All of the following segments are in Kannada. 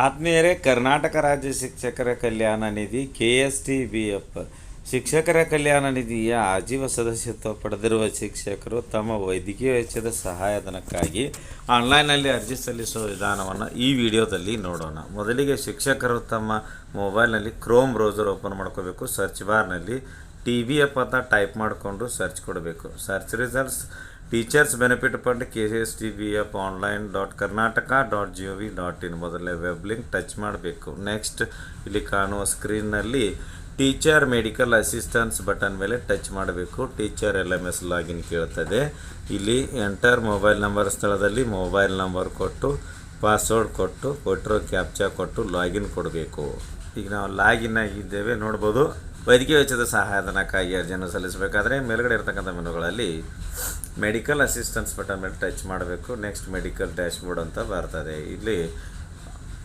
ಆತ್ಮೀಯರೇ, ಕರ್ನಾಟಕ ರಾಜ್ಯ ಶಿಕ್ಷಕರ ಕಲ್ಯಾಣ ನಿಧಿ K S T B F ಶಿಕ್ಷಕರ ಕಲ್ಯಾಣ ನಿಧಿಯ ಆಜೀವ ಸದಸ್ಯತ್ವ ಪಡೆದಿರುವ ಶಿಕ್ಷಕರು ತಮ್ಮ ವೈದ್ಯಕೀಯ ವೆಚ್ಚದ ಸಹಾಯಧನಕ್ಕಾಗಿ ಆನ್ಲೈನಲ್ಲಿ ಅರ್ಜಿ ಸಲ್ಲಿಸುವ ವಿಧಾನವನ್ನು ಈ ವಿಡಿಯೋದಲ್ಲಿ ನೋಡೋಣ. ಮೊದಲಿಗೆ ಶಿಕ್ಷಕರು ತಮ್ಮ ಮೊಬೈಲ್ನಲ್ಲಿ ಕ್ರೋಮ್ ಬ್ರೌಸರ್ ಓಪನ್ ಮಾಡ್ಕೋಬೇಕು. ಸರ್ಚ್ ಬಾರ್ನಲ್ಲಿ ಟಿ ಬಿ ಎಫ್ ಅಂತ ಟೈಪ್ ಮಾಡಿಕೊಂಡು ಸರ್ಚ್ ಕೊಡಬೇಕು. Search results teachers benefit fund K S T B F online dot Karnataka dot G O V dot in ಮೊದಲನೇ ವೆಬ್ ಲಿಂಕ್ ಟಚ್ ಮಾಡಬೇಕು. ನೆಕ್ಸ್ಟ್ ಇಲ್ಲಿ ಕಾಣುವ ಸ್ಕ್ರೀನ್ನಲ್ಲಿ ಟೀಚರ್ ಮೆಡಿಕಲ್ ಅಸಿಸ್ಟೆನ್ಸ್ ಬಟನ್ ಮೇಲೆ ಟಚ್ ಮಾಡಬೇಕು. Teacher L M S login ಕೇಳ್ತದೆ. ಇಲ್ಲಿ ಎಂಟರ್ ಮೊಬೈಲ್ ನಂಬರ್ ಸ್ಥಳದಲ್ಲಿ ಮೊಬೈಲ್ ನಂಬರ್ ಕೊಟ್ಟು ಪಾಸ್ವರ್ಡ್ ಕೊಟ್ಟು, ಕೊಟ್ಟಿರೋ ಕ್ಯಾಪ್ಚಾ ಕೊಟ್ಟು ಲಾಗಿನ್ ಕೊಡಬೇಕು. ಈಗ ನಾವು ಲಾಗಿನ್ ಆಗಿದ್ದೇವೆ. ನೋಡ್ಬೋದು. ವೈದ್ಯಕೀಯ ವೆಚ್ಚದ ಸಹಾಯಧನಕ್ಕಾಗಿ ಅರ್ಜಿಯನ್ನು ಸಲ್ಲಿಸಬೇಕಾದ್ರೆ ಮೇಲುಗಡೆ ಇರತಕ್ಕಂಥ ಮೆನುಗಳಲ್ಲಿ ಮೆಡಿಕಲ್ ಅಸಿಸ್ಟೆನ್ಸ್ ಬಟನ್ ಮೇಲೆ ಟಚ್ ಮಾಡಬೇಕು. ನೆಕ್ಸ್ಟ್ ಮೆಡಿಕಲ್ ಡ್ಯಾಶ್ಬೋರ್ಡ್ ಅಂತ ಬರ್ತದೆ. ಇಲ್ಲಿ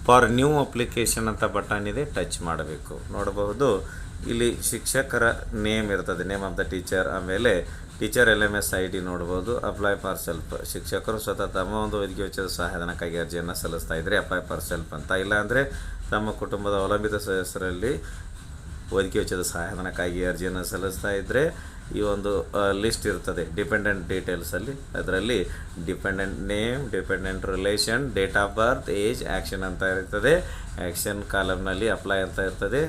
ಫಾರ್ ನ್ಯೂ ಅಪ್ಲಿಕೇಶನ್ ಅಂತ ಬಟನ್ ಇದೆ ಟಚ್ ಮಾಡಬೇಕು. ನೋಡಬಹುದು ಇಲ್ಲಿ ಶಿಕ್ಷಕರ ನೇಮ್ ಇರ್ತದೆ. ನೇಮ್ ಆಫ್ ದ ಟೀಚರ್ ಆಮೇಲೆ teacher L M S I D ನೋಡ್ಬೋದು. ಅಪ್ಲೈ ಫಾರ್ ಸೆಲ್ಫ್ ಶಿಕ್ಷಕರು ಸ್ವತಃ ತಮ್ಮ ಒಂದು ವೈದ್ಯಕೀಯ ವೆಚ್ಚದ ಸಹಾಯಧನಕ್ಕಾಗಿ ಅರ್ಜಿಯನ್ನು ಸಲ್ಲಿಸ್ತಾ ಇದ್ದರೆ ಅಪ್ಲೈ ಫಾರ್ ಸೆಲ್ಫ್ ಅಂತ. ಇಲ್ಲಾಂದರೆ ತಮ್ಮ ಕುಟುಂಬದ ಅವಲಂಬಿತ ಸದಸ್ಯರಲ್ಲಿ ವೈದ್ಯಕೀಯ ವೆಚ್ಚದ ಸಹಾಯಧನಕ್ಕಾಗಿ ಅರ್ಜಿಯನ್ನು ಸಲ್ಲಿಸ್ತಾ ಇದ್ದರೆ ಈ ಒಂದು ಲಿಸ್ಟ್ ಇರ್ತದೆ. ಡಿಪೆಂಡೆಂಟ್ ಡೀಟೇಲ್ಸಲ್ಲಿ ಅದರಲ್ಲಿ dependent name dependent relation date of birth age action ಅಂತ ಇರ್ತದೆ. ಆ್ಯಕ್ಷನ್ ಕಾಲಮ್ನಲ್ಲಿ ಅಪ್ಲೈ ಅಂತ ಇರ್ತದೆ.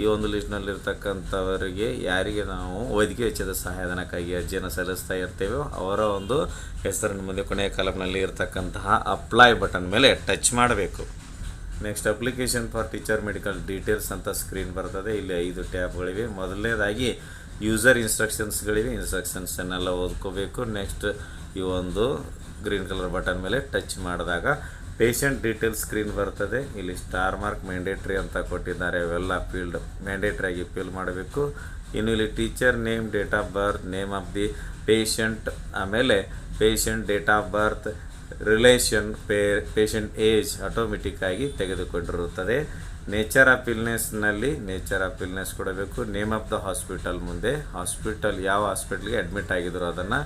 ಈ ಒಂದು ಲಿಸ್ಟ್ನಲ್ಲಿರ್ತಕ್ಕಂಥವರಿಗೆ ಯಾರಿಗೆ ನಾವು ವೈದ್ಯಕೀಯ ವೆಚ್ಚದ ಸಹಾಯಧನಕ್ಕಾಗಿ ಅರ್ಜಿಯನ್ನು ಸಲ್ಲಿಸ್ತಾ ಇರ್ತೇವೋ, ಅವರ ಒಂದು ಹೆಸರಿನ ಮುಂದೆ ಕೊನೆಯ ಕಾಲಮ್ನಲ್ಲಿ ಇರ್ತಕ್ಕಂತಹ ಅಪ್ಲೈ ಬಟನ್ ಮೇಲೆ ಟಚ್ ಮಾಡಬೇಕು. Next application for teacher medical details ಅಂತ ಸ್ಕ್ರೀನ್ ಬರ್ತದೆ. ಇಲ್ಲಿ ಐದು ಟ್ಯಾಬ್ಗಳಿವೆ ಮೊದಲನೇದಾಗಿ ಯೂಸರ್ ಇನ್ಸ್ಟ್ರಕ್ಷನ್ಸ್ಗಳಿವೆ ಇನ್ಸ್ಟ್ರಕ್ಷನ್ಸನ್ನೆಲ್ಲ ಓದ್ಕೋಬೇಕು. ನೆಕ್ಸ್ಟ್ ಈ ಒಂದು ಗ್ರೀನ್ ಕಲರ್ ಬಟನ್ ಮೇಲೆ ಟಚ್ ಮಾಡಿದಾಗ ಪೇಷಂಟ್ ಡೀಟೇಲ್ಸ್ ಸ್ಕ್ರೀನ್ ಬರ್ತದೆ. ಇಲ್ಲಿ ಸ್ಟಾರ್ ಮಾರ್ಕ್ ಮ್ಯಾಂಡೇಟ್ರಿ ಅಂತ ಕೊಟ್ಟಿದ್ದಾರೆ. ಅವೆಲ್ಲ ಫೀಲ್ಡ್ ಮ್ಯಾಂಡೇಟ್ರಿ ಆಗಿ ಫಿಲ್ ಮಾಡಬೇಕು. ಇನ್ನು ಇಲ್ಲಿ teacher name date of birth name of the patient ಆಮೇಲೆ patient date of birth relation pay patient age automatic ಆಗಿ ತೆಗೆದುಕೊಂಡಿರುತ್ತದೆ. ನೇಚರ್ ಆಫ್ ಇಲ್ನೆಸ್ನಲ್ಲಿ ನೇಚರ್ ಆಫ್ ಇಲ್ನೆಸ್ ಕೊಡಬೇಕು ನೇಮ್ ಆಫ್ ದ ಹಾಸ್ಪಿಟಲ್ ಮುಂದೆ. ಹಾಸ್ಪಿಟಲ್ ಯಾವ ಹಾಸ್ಪಿಟ್ಲಿಗೆ ಅಡ್ಮಿಟ್ ಆಗಿದ್ರು ಅದನ್ನು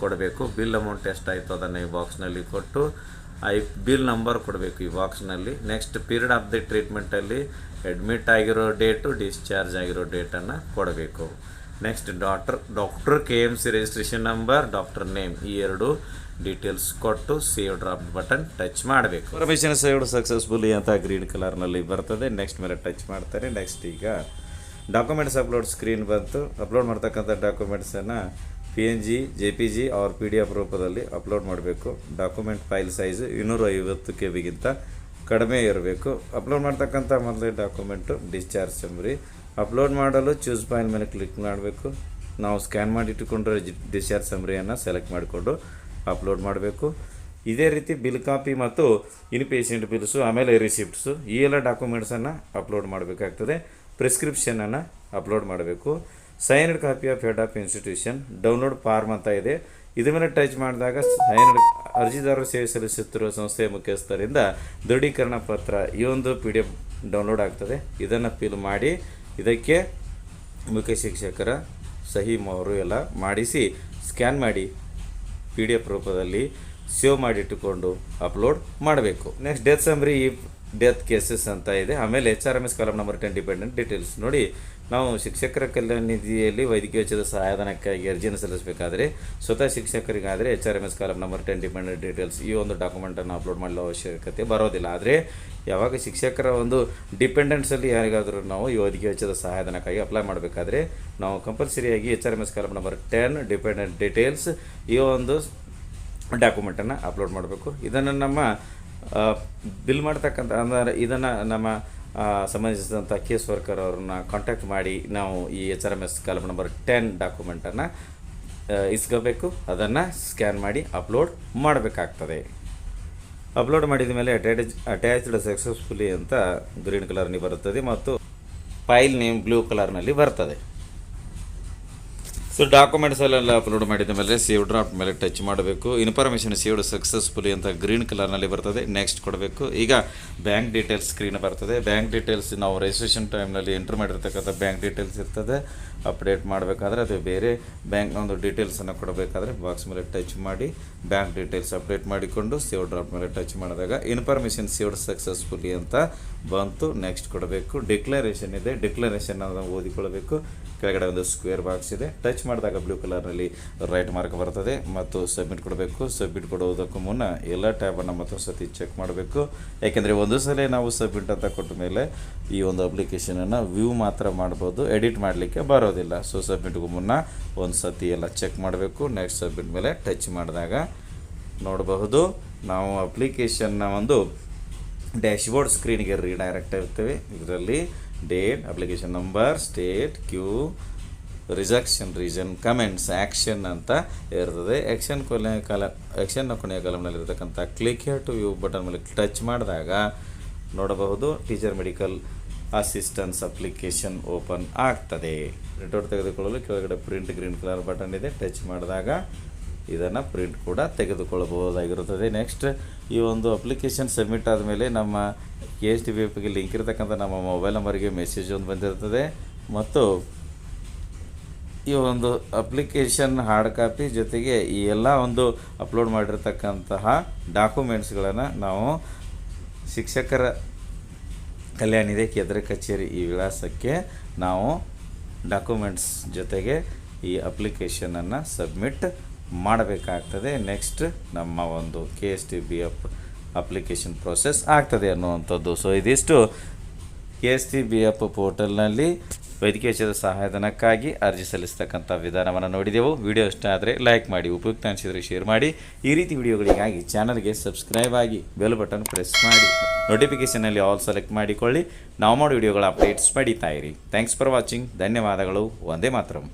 ಕೊಡಬೇಕು. ಬಿಲ್ ಅಮೌಂಟ್ ಎಷ್ಟಾಯಿತು ಅದನ್ನು ಈ ಬಾಕ್ಸ್ನಲ್ಲಿ ಕೊಟ್ಟು ಐ ಬಿಲ್ ನಂಬರ್ ಕೊಡಬೇಕು ಈ ಬಾಕ್ಸ್ನಲ್ಲಿ ನೆಕ್ಸ್ಟ್ ಪೀರಿಯಡ್ ಆಫ್ ದಿ ಟ್ರೀಟ್ಮೆಂಟಲ್ಲಿ ಅಡ್ಮಿಟ್ ಆಗಿರೋ ಡೇಟು ಡಿಸ್ಚಾರ್ಜ್ ಆಗಿರೋ ಡೇಟನ್ನು ಕೊಡಬೇಕು. Next doctor doctor K M C registration number doctor name ಈ ಎರಡು ಡೀಟೇಲ್ಸ್ ಕೊಟ್ಟು ಸೇವ್ ಡ್ರಾಪ್ ಬಟನ್ ಟಚ್ ಮಾಡಬೇಕು. ಪರ್ಮಿಷನ್ ಸೇವ್ಡ್ ಸಕ್ಸಸ್ಫುಲಿ ಅಂತ ಗ್ರೀನ್ ಕಲರ್ನಲ್ಲಿ ಬರ್ತದೆ. ನೆಕ್ಸ್ಟ್ ಮೇಲೆ ಟಚ್ ಮಾಡ್ತಾರೆ. ನೆಕ್ಸ್ಟ್ ಈಗ ಡಾಕ್ಯುಮೆಂಟ್ಸ್ ಅಪ್ಲೋಡ್ ಸ್ಕ್ರೀನ್ ಬಂತು. ಅಪ್ಲೋಡ್ ಮಾಡ್ತಕ್ಕಂಥ ಡಾಕ್ಯುಮೆಂಟ್ಸನ್ನು P N G J P G or P D F ರೂಪದಲ್ಲಿ ಅಪ್ಲೋಡ್ ಮಾಡಬೇಕು. ಡಾಕ್ಯುಮೆಂಟ್ ಫೈಲ್ ಸೈಜ್ ಇನ್ನೂರ ಐವತ್ತು ಕೆ ಬಿಗಿಂತ ಕಡಿಮೆ ಇರಬೇಕು. ಅಪ್ಲೋಡ್ ಮಾಡ್ತಕ್ಕಂಥ ಮೊದಲೇ ಡಾಕ್ಯುಮೆಂಟು ಡಿಸ್ಚಾರ್ಜ್ ಸಂಬ್ರಿ ಅಪ್ಲೋಡ್ ಮಾಡಲು ಚೂಸ್ ಪಾಯಿಂಟ್ ಮೇಲೆ ಕ್ಲಿಕ್ ಮಾಡಬೇಕು. ನಾವು ಸ್ಕ್ಯಾನ್ ಮಾಡಿ ಇಟ್ಟುಕೊಂಡ್ರೆ ಡಿಸ್ಚಾರ್ಜ್ ಸಂಬ್ರಿಯನ್ನು ಸೆಲೆಕ್ಟ್ ಮಾಡಿಕೊಂಡು ಅಪ್ಲೋಡ್ ಮಾಡಬೇಕು. ಇದೇ ರೀತಿ ಬಿಲ್ ಕಾಪಿ ಮತ್ತು ಇನ್ ಪೇಷಂಟ್ ಬಿಲ್ಸು, ಆಮೇಲೆ ರಿಸಿಪ್ಟ್ಸು, ಈ ಎಲ್ಲ ಡಾಕ್ಯುಮೆಂಟ್ಸನ್ನು ಅಪ್ಲೋಡ್ ಮಾಡಬೇಕಾಗ್ತದೆ. ಪ್ರಿಸ್ಕ್ರಿಪ್ಷನನ್ನು ಅಪ್ಲೋಡ್ ಮಾಡಬೇಕು. Signed copy of head of institution, download form ಅಂತ ಇದೆ. ಇದ್ರ ಮೇಲೆ ಟಚ್ ಮಾಡಿದಾಗ ಸೈನ್ಡ್ ಅರ್ಜಿದಾರರು ಸೇವೆ ಸಲ್ಲಿಸುತ್ತಿರುವ ಸಂಸ್ಥೆಯ ಮುಖ್ಯಸ್ಥರಿಂದ ದೃಢೀಕರಣ ಪತ್ರ, ಈ ಒಂದು ಪಿ ಡಿ ಎಫ್ ಡೌನ್ಲೋಡ್ ಆಗ್ತದೆ. ಇದನ್ನು ಫಿಲ್ ಮಾಡಿ, ಇದಕ್ಕೆ ಮುಖ್ಯ ಶಿಕ್ಷಕರ ಸಹಿ ಅವರು ಎಲ್ಲ ಮಾಡಿಸಿ, ಸ್ಕ್ಯಾನ್ ಮಾಡಿ. ಪಿ ಡಿ ಎಫ್ ರೂಪದಲ್ಲಿ ಸೇವ್ ಮಾಡಿಟ್ಟುಕೊಂಡು ಅಪ್ಲೋಡ್ ಮಾಡಬೇಕು. ನೆಕ್ಸ್ಟ್ ಡೆತ್ ಸಂಬ್ರಿ ಈ ಡೆತ್ ಕೇಸಸ್ ಅಂತ ಇದೆ. ಆಮೇಲೆ H R M S column number ten dependent details ನೋಡಿ, ನಾವು ಶಿಕ್ಷಕರ ಕಲ್ಯಾಣ ನಿಧಿಯಲ್ಲಿ ವೈದ್ಯಕೀಯ ವೆಚ್ಚದ ಸಹಾಯಧನಕ್ಕಾಗಿ ಅರ್ಜಿಯನ್ನು ಸಲ್ಲಿಸಬೇಕಾದ್ರೆ ಸ್ವತಃ ಶಿಕ್ಷಕರಿಗಾದರೆ H R M S column number ten dependent details ಈ ಒಂದು ಡಾಕ್ಯುಮೆಂಟನ್ನು ಅಪ್ಲೋಡ್ ಮಾಡಲು ಅವಶ್ಯಕತೆ ಬರೋದಿಲ್ಲ. ಆದರೆ ಯಾವಾಗ ಶಿಕ್ಷಕರ ಒಂದು ಡಿಪೆಂಡೆಂಟ್ಸಲ್ಲಿ ಯಾರಿಗಾದರೂ ನಾವು ಈ ವೈದ್ಯಕೀಯ ವೆಚ್ಚದ ಸಹಾಯಧನಕ್ಕಾಗಿ ಅಪ್ಲೈ ಮಾಡಬೇಕಾದ್ರೆ ನಾವು ಕಂಪಲ್ಸರಿಯಾಗಿ H R M S column number ten dependent details ಈ ಒಂದು ಡಾಕ್ಯುಮೆಂಟನ್ನು ಅಪ್ಲೋಡ್ ಮಾಡಬೇಕು. ಇದನ್ನು ನಮ್ಮ ಬಿಲ್ ಮಾಡ್ತಕ್ಕಂಥ, ಅಂದರೆ ಇದನ್ನು ನಮ್ಮ ಸಂಬಂಧಿಸಿದಂಥ ಕೇಸ್ ವರ್ಕರ್ ಅವ್ರನ್ನ ಕಾಂಟ್ಯಾಕ್ಟ್ ಮಾಡಿ ನಾವು ಈ H R M S column number ten ಡಾಕ್ಯುಮೆಂಟನ್ನು ಇಸ್ಕೋಬೇಕು. ಅದನ್ನು ಸ್ಕ್ಯಾನ್ ಮಾಡಿ ಅಪ್ಲೋಡ್ ಮಾಡಬೇಕಾಗ್ತದೆ. ಅಪ್ಲೋಡ್ ಮಾಡಿದ ಮೇಲೆ ಅಟ್ಯಾಚ್ ಅಟ್ಯಾಚ್ಡ್ ಸಕ್ಸಸ್ಫುಲಿ ಅಂತ ಗ್ರೀನ್ ಕಲರ್ನಲ್ಲಿ ಬರುತ್ತದೆ ಮತ್ತು ಫೈಲ್ ನೇಮ್ ಬ್ಲೂ ಕಲರ್ನಲ್ಲಿ ಬರ್ತದೆ. ಸೊ ಡಾಕ್ಯುಮೆಂಟ್ಸ್ ಎಲ್ಲ ಅಪ್ಲೋಡ್ ಮಾಡಿದ ಮೇಲೆ ಸೇವ್ ಡ್ರಾಫ್ಟ್ ಮೇಲೆ ಟಚ್ ಮಾಡಬೇಕು. ಇನ್ಫಾರ್ಮೇಷನ್ ಸೇವ್ಡ್ ಸಕ್ಸಸ್ಫುಲಿ ಅಂತ ಗ್ರೀನ್ ಕಲರ್ನಲ್ಲಿ ಬರ್ತದೆ. ನೆಕ್ಸ್ಟ್ ಕೊಡಬೇಕು. ಈಗ ಬ್ಯಾಂಕ್ ಡೀಟೇಲ್ಸ್ ಸ್ಕ್ರೀನ್ ಬರ್ತದೆ. ಬ್ಯಾಂಕ್ ಡೀಟೇಲ್ಸ್ ನಾವು ರಿಜಿಸ್ಟ್ರೇಷನ್ ಟೈಮ್ನಲ್ಲಿ ಎಂಟ್ರ್ ಮಾಡಿರ್ತಕ್ಕಂಥ ಬ್ಯಾಂಕ್ ಡೀಟೇಲ್ಸ್ ಇರ್ತದೆ. ಅಪ್ಡೇಟ್ ಮಾಡಬೇಕಾದ್ರೆ ಅದು ಬೇರೆ ಬ್ಯಾಂಕ್ನ ಒಂದು ಡೀಟೇಲ್ಸನ್ನು ಕೊಡಬೇಕಾದ್ರೆ ಬಾಕ್ಸ್ ಮೇಲೆ ಟಚ್ ಮಾಡಿ ಬ್ಯಾಂಕ್ ಡೀಟೇಲ್ಸ್ ಅಪ್ಡೇಟ್ ಮಾಡಿಕೊಂಡು ಸೇವ್ ಡ್ರಾಪ್ ಮೇಲೆ ಟಚ್ ಮಾಡಿದಾಗ ಇನ್ಫಾರ್ಮೇಷನ್ ಸೇವ್ಡ್ ಸಕ್ಸಸ್ಫುಲಿ ಅಂತ ಬಂತು. ನೆಕ್ಸ್ಟ್ ಕೊಡಬೇಕು. ಡಿಕ್ಲರೇಷನ್ ಇದೆ. ಡಿಕ್ಲರೇಷನ್ ಅನ್ನು ಓದಿಕೊಳ್ಳಬೇಕು. ಕೆಳಗಡೆ ಒಂದು ಸ್ಕ್ವೇರ್ ಬಾಕ್ಸ್ ಇದೆ. ಟಚ್ ಮಾಡಿದಾಗ ಬ್ಲೂ ಕಲರ್ನಲ್ಲಿ ರೈಟ್ ಮಾರ್ಕ್ ಬರ್ತದೆ. ಮತ್ತು ಸಬ್ಮಿಟ್ ಕೊಡಬೇಕು. ಸಬ್ಮಿಟ್ ಕೊಡುವುದಕ್ಕೂ ಮುನ್ನ ಎಲ್ಲ ಟ್ಯಾಬನ್ನು ಮತ್ತೊಂದು ಸತಿ ಚೆಕ್ ಮಾಡಬೇಕು. ಯಾಕೆಂದರೆ ಒಂದು ಸಲ ನಾವು ಸಬ್ಮಿಟ್ ಅಂತ ಕೊಟ್ಟ ಮೇಲೆ ಈ ಒಂದು ಅಪ್ಲಿಕೇಶನನ್ನು ವ್ಯೂ ಮಾತ್ರ ಮಾಡ್ಬೋದು. ಎಡಿಟ್ ಮಾಡಲಿಕ್ಕೆ ಬರೋದಿಲ್ಲ. ಸೊ ಸಬ್ಮಿಟ್ಗೂ ಮುನ್ನ ಒಂದು ಸತಿ ಎಲ್ಲ ಚೆಕ್ ಮಾಡಬೇಕು. ನೆಕ್ಸ್ಟ್ ಸಬ್ಮಿಟ್ ಮೇಲೆ ಟಚ್ ಮಾಡಿದಾಗ ನೋಡಬಹುದು ನಾವು ಅಪ್ಲಿಕೇಶನ್ನ ಒಂದು ಡ್ಯಾಶ್ಬೋರ್ಡ್ ಸ್ಕ್ರೀನ್ಗೆ ರೀಡೈರೆಕ್ಟ್ ಇರ್ತೇವೆ ಇದರಲ್ಲಿ date application number state Q rejection reason comments action ಅಂತ ಇರ್ತದೆ. ಆ್ಯಕ್ಷನ್ ಕೊನೆಯ ಕಾಲ ಆ್ಯಕ್ಷನ್ನ ಕೊನೆಯ ಕಾಲಮ್ನಲ್ಲಿ ಇರತಕ್ಕಂಥ click here to view button ಮೇಲೆ ಟಚ್ ಮಾಡಿದಾಗ ನೋಡಬಹುದು teacher medical assistance application open ಆಗ್ತದೆ. ಪ್ರಿಂಟ್ಔಟ್ ತೆಗೆದುಕೊಳ್ಳಲು ಕೆಳಗಡೆ ಪ್ರಿಂಟ್ ಗ್ರೀನ್ ಕಲರ್ ಬಟನ್ ಇದೆ. ಟಚ್ ಮಾಡಿದಾಗ ಇದನ್ನು ಪ್ರಿಂಟ್ ಕೂಡ ತೆಗೆದುಕೊಳ್ಳಬಹುದಾಗಿರುತ್ತದೆ. ನೆಕ್ಸ್ಟ್ ಈ ಒಂದು ಅಪ್ಲಿಕೇಶನ್ ಸಬ್ಮಿಟ್ ಆದಮೇಲೆ ನಮ್ಮ ಕೆ ಎಸ್ ಡಿ ಬಿ ಎಫ್ಗೆ ಲಿಂಕ್ ಇರತಕ್ಕಂಥ ನಮ್ಮ ಮೊಬೈಲ್ ನಂಬರ್ಗೆ ಮೆಸೇಜ್ ಒಂದು ಬಂದಿರ್ತದೆ. ಮತ್ತು ಈ ಒಂದು ಅಪ್ಲಿಕೇಶನ್ ಹಾರ್ಡ್ ಕಾಪಿ ಜೊತೆಗೆ ಈ ಎಲ್ಲ ಒಂದು ಅಪ್ಲೋಡ್ ಮಾಡಿರ್ತಕ್ಕಂತಹ ಡಾಕ್ಯುಮೆಂಟ್ಸ್ಗಳನ್ನು ನಾವು ಶಿಕ್ಷಕರ ಕಲ್ಯಾಣ ಇದೆ ಕೇಂದ್ರ ಕಚೇರಿ ಈ ವಿಳಾಸಕ್ಕೆ ನಾವು ಡಾಕ್ಯುಮೆಂಟ್ಸ್ ಜೊತೆಗೆ ಈ ಅಪ್ಲಿಕೇಶನನ್ನು ಸಬ್ಮಿಟ್ ಮಾಡಬೇಕಾಗ್ತದೆ. ನೆಕ್ಸ್ಟ್ ನಮ್ಮ ಒಂದು K S T B F application process ಆಗ್ತದೆ ಅನ್ನುವಂಥದ್ದು. ಸೊ ಇದಿಷ್ಟು K S T B F ಪೋರ್ಟಲ್ನಲ್ಲಿ ವೈದ್ಯಕೀಯ ಸಹಾಯಧನಕ್ಕಾಗಿ ಅರ್ಜಿ ಸಲ್ಲಿಸ್ತಕ್ಕಂಥ ವಿಧಾನವನ್ನು ನೋಡಿದೆವು. ವಿಡಿಯೋ ಇಷ್ಟ ಆದರೆ ಲೈಕ್ ಮಾಡಿ ಉಪಯುಕ್ತ ಅನಿಸಿದರೆ ಶೇರ್ ಮಾಡಿ. ಈ ರೀತಿ ವಿಡಿಯೋಗಳಿಗಾಗಿ ಚಾನಲ್ಗೆ ಸಬ್ಸ್ಕ್ರೈಬ್ ಆಗಿ ಬೆಲ್ ಬಟನ್ ಪ್ರೆಸ್ ಮಾಡಿ. ನೋಟಿಫಿಕೇಷನಲ್ಲಿ ಆಲ್ ಸೆಲೆಕ್ಟ್ ಮಾಡಿಕೊಳ್ಳಿ. ನಾವು ಮಾಡೋ ವಿಡಿಯೋಗಳ ಅಪ್ಡೇಟ್ಸ್ ಪಡಿತಾ ಇರಿ. ಥ್ಯಾಂಕ್ಸ್ ಫಾರ್ ವಾಚಿಂಗ್ ಧನ್ಯವಾದಗಳು. ಒಂದೇ ಮಾತ್ರಂ.